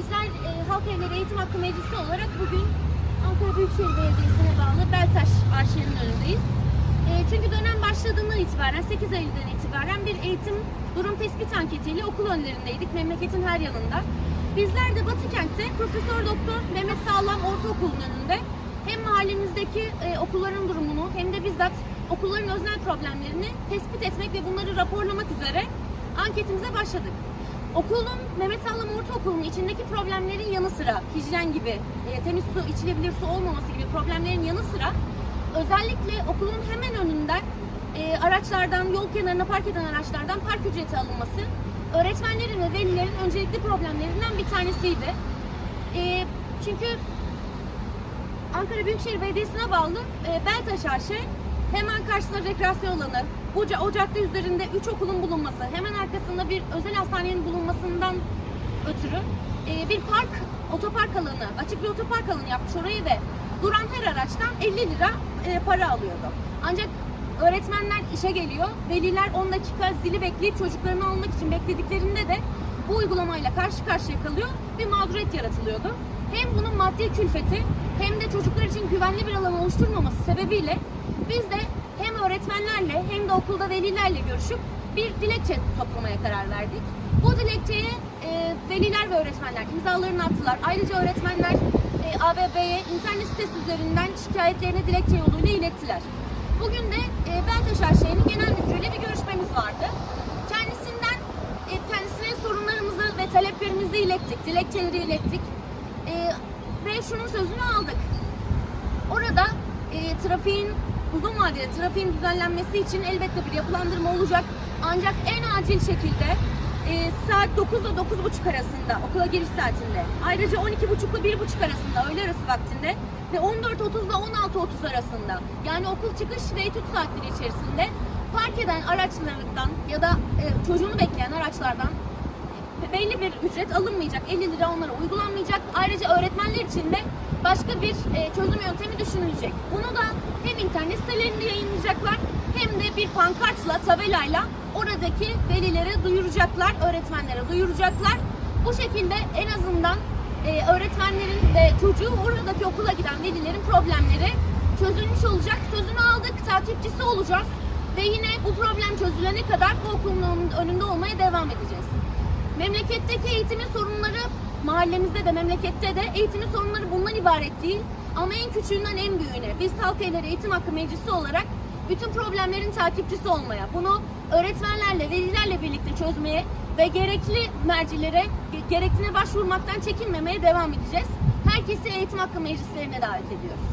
bizler e, Halk Evleri Eğitim Hakkı Meclisi olarak bugün Ankara Büyükşehir Belediyesi'ne bağlı Beltaş Arşivi'nin önündeyiz. E, çünkü dönem başladığından itibaren, 8 Eylül'den itibaren bir eğitim durum tespit anketiyle okul önlerindeydik, memleketin her yanında. Bizler de Batıkent'te Profesör Doktor Mehmet Sağlam Ortaokulu'nun önünde hem mahallemizdeki e, okulların durumunu hem de bizzat okulların özel problemlerini tespit etmek ve bunları raporlamak üzere anketimize başladık. Okulun Mehmet Sağlam Ortaokulu'nun içindeki problemlerin yanı sıra hijyen gibi, e, temiz su, içilebilir su olmaması gibi problemlerin yanı sıra özellikle okulun hemen önünden e, araçlardan, yol kenarına park eden araçlardan park ücreti alınması öğretmenlerin ve velilerin öncelikli problemlerinden bir tanesiydi. E, çünkü Ankara Büyükşehir Belediyesi'ne bağlı e, Beltaş Arşe hemen karşısında rekreasyon alanı, bu ca- o cadde üzerinde 3 okulun bulunması, hemen arkasında bir özel hastanenin bulunmasından ötürü e, bir park, otopark alanı, açık bir otopark alanı yapmış orayı ve duran her araçtan 50 lira e, para alıyordu. Ancak öğretmenler işe geliyor, veliler 10 dakika zili bekleyip çocuklarını almak için beklediklerinde de bu uygulamayla karşı karşıya kalıyor, bir mağduriyet yaratılıyordu. Hem bunun maddi külfeti hem de çocuklar için güvenli bir alan oluşturmaması sebebiyle biz de hem öğretmenlerle hem de okulda velilerle görüşüp bir dilekçe toplamaya karar verdik. Bu dilekçeye e, veliler ve öğretmenler imzalarını attılar. Ayrıca öğretmenler e, ABB'ye internet sitesi üzerinden şikayetlerini dilekçe yoluyla ilettiler. Bugün de e, Beltaş Arşevi'nin genel müdürüyle bir görüşmemiz vardı. Kendisinden e, kendisine sorunlarımızı ve taleplerimizi ilettik, dilekçeleri ilettik. E, ve şunun sözünü aldık. Orada e, trafiğin uzun vadeli trafiğin düzenlenmesi için elbette bir yapılandırma olacak. Ancak en acil şekilde e, saat 9 ile 9.30 arasında okula giriş saatinde ayrıca 12.30 ile 1.30 arasında öğle arası vaktinde ve 14.30 ile 16.30 arasında yani okul çıkış ve etüt saatleri içerisinde park eden araçlardan ya da e, çocuğunu bekleyen araçlardan belli bir ücret alınmayacak. 50 lira onlara uygulanmayacak. Ayrıca öğretmenler için de başka bir e, çözüm yöntemi düşünülecek. Bunu da hem internet sitelerinde yayınlayacaklar hem de bir pankartla, tabelayla oradaki velilere duyuracaklar, öğretmenlere duyuracaklar. Bu şekilde en azından e, öğretmenlerin ve çocuğu oradaki okula giden velilerin problemleri çözülmüş olacak. Sözünü aldık, takipçisi olacağız ve yine bu problem çözülene kadar bu okulun önünde olmaya devam edeceğiz. Memleketteki eğitimin sorunları mahallemizde de memlekette de eğitimin sorunları bundan ibaret değil. Ama en küçüğünden en büyüğüne biz Halk Evleri Eğitim Hakkı Meclisi olarak bütün problemlerin takipçisi olmaya, bunu öğretmenlerle, velilerle birlikte çözmeye ve gerekli mercilere, ge- gerektiğine başvurmaktan çekinmemeye devam edeceğiz. Herkesi Eğitim Hakkı Meclislerine davet ediyoruz.